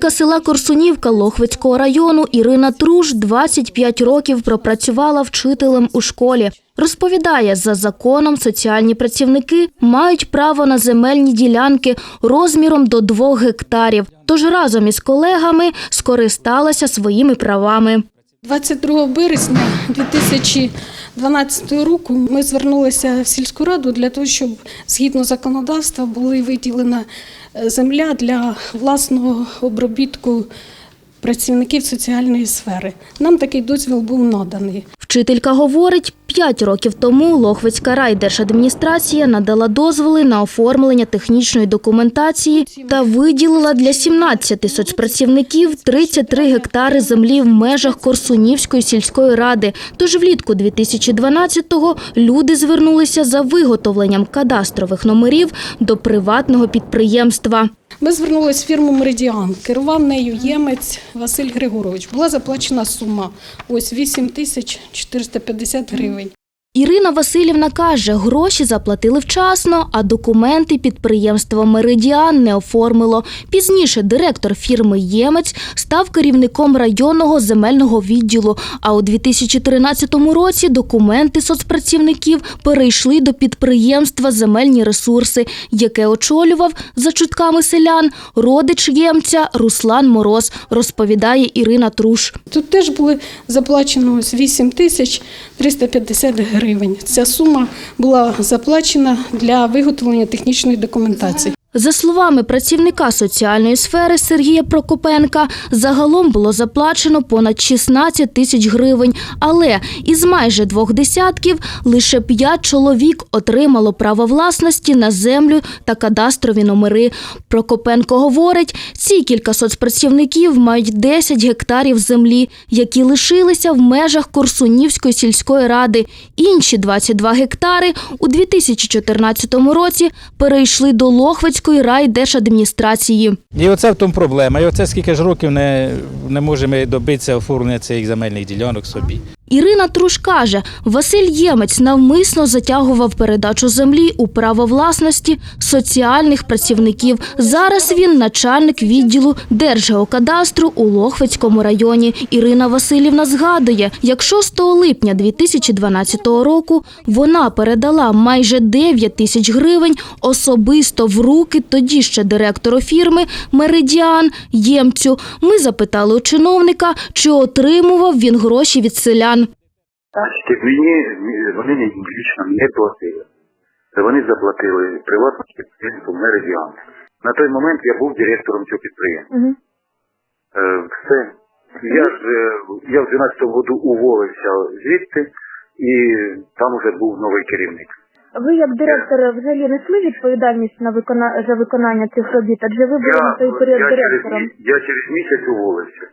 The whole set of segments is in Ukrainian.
Жителька села Корсунівка Лохвицького району Ірина Труш 25 років пропрацювала вчителем у школі. Розповідає, за законом соціальні працівники мають право на земельні ділянки розміром до 2 гектарів. Тож разом із колегами скористалася своїми правами. 22 березня 2012 року ми звернулися в сільську раду для того, щоб згідно законодавства була виділена е, земля для власного обробітку працівників соціальної сфери. Нам такий дозвіл був наданий. Вчителька говорить, п'ять років тому Лохвицька райдержадміністрація надала дозволи на оформлення технічної документації та виділила для 17 соцпрацівників 33 гектари землі в межах Корсунівської сільської ради. Тож влітку 2012-го люди звернулися за виготовленням кадастрових номерів до приватного підприємства. Ми звернулися в фірму Меридіан. Керував нею ємець Василь Григорович. Була заплачена сума ось 8 тисяч 450 гривень. Ірина Васильівна каже, гроші заплатили вчасно, а документи підприємство Меридіан не оформило. Пізніше директор фірми Ємець став керівником районного земельного відділу. А у 2013 році документи соцпрацівників перейшли до підприємства Земельні ресурси, яке очолював за чутками селян родич ємця Руслан Мороз, розповідає Ірина Труш. Тут теж були заплачено ось 8 тисяч 350 гривень. Ця сума була заплачена для виготовлення технічної документації. За словами працівника соціальної сфери Сергія Прокопенка, загалом було заплачено понад 16 тисяч гривень, але із майже двох десятків лише п'ять чоловік отримало право власності на землю та кадастрові номери. Прокопенко говорить, ці кілька соцпрацівників мають 10 гектарів землі, які лишилися в межах Корсунівської сільської ради. Інші 22 гектари у 2014 році перейшли до Лохвицької райдержадміністрації. І оце в тому проблема. І оце скільки ж років не, не можемо добитися оформлення цих земельних ділянок собі. Ірина Труш каже, Василь Ємець навмисно затягував передачу землі у право власності соціальних працівників. Зараз він начальник відділу Держгеокадастру у Лохвицькому районі. Ірина Васильівна згадує, як 6 липня 2012 року вона передала майже 9 тисяч гривень особисто в руки тоді ще директору фірми Меридіан Ємцю. Ми запитали у чиновника, чи отримував він гроші від селян. Бачите, мені вони лічно не платили. Це Вони заплатили приватне підприємство Меридіан. На той момент я був директором цього підприємства. Е, все. Я ж я в 12-му году уволився звідти, і там уже був новий керівник. Ви як директор взагалі несли відповідальність на викона... за виконання цих робіт, адже ви були на той період я, директором. мі- я через місяць уволився.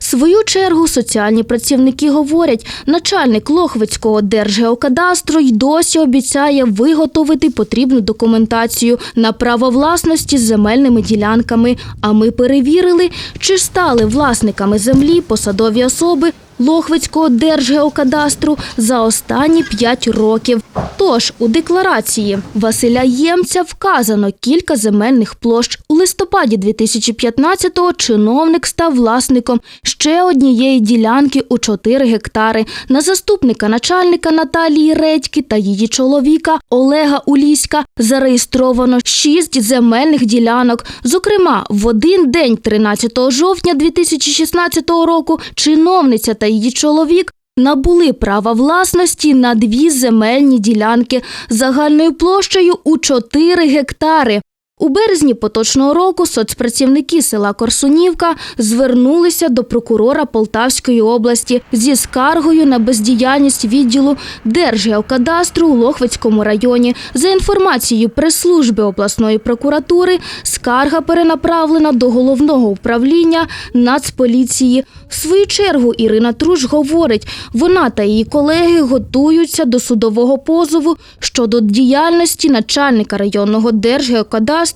Свою чергу соціальні працівники говорять, начальник Лохвицького держгеокадастру й досі обіцяє виготовити потрібну документацію на право власності з земельними ділянками. А ми перевірили, чи стали власниками землі посадові особи Лохвицького держгеокадастру за останні п'ять років. Тож у декларації Василя Ємця вказано кілька земельних площ. У листопаді 2015-го чиновник став власником ще однієї ділянки у 4 гектари. На заступника начальника Наталії Редьки та її чоловіка Олега Уліська зареєстровано 6 земельних ділянок. Зокрема, в один день 13 жовтня 2016 року чиновниця та її чоловік набули права власності на дві земельні ділянки загальною площею у 4 гектари. У березні поточного року соцпрацівники села Корсунівка звернулися до прокурора Полтавської області зі скаргою на бездіяльність відділу Держгеокадастру у Лохвицькому районі. За інформацією прес-служби обласної прокуратури, скарга перенаправлена до головного управління Нацполіції. В свою чергу Ірина Труш говорить, вона та її колеги готуються до судового позову щодо діяльності начальника районного держгеокадастру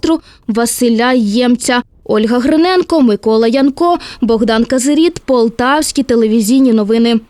Василя Ємця. Ольга Гриненко, Микола Янко, Богдан Казиріт, Полтавські телевізійні новини.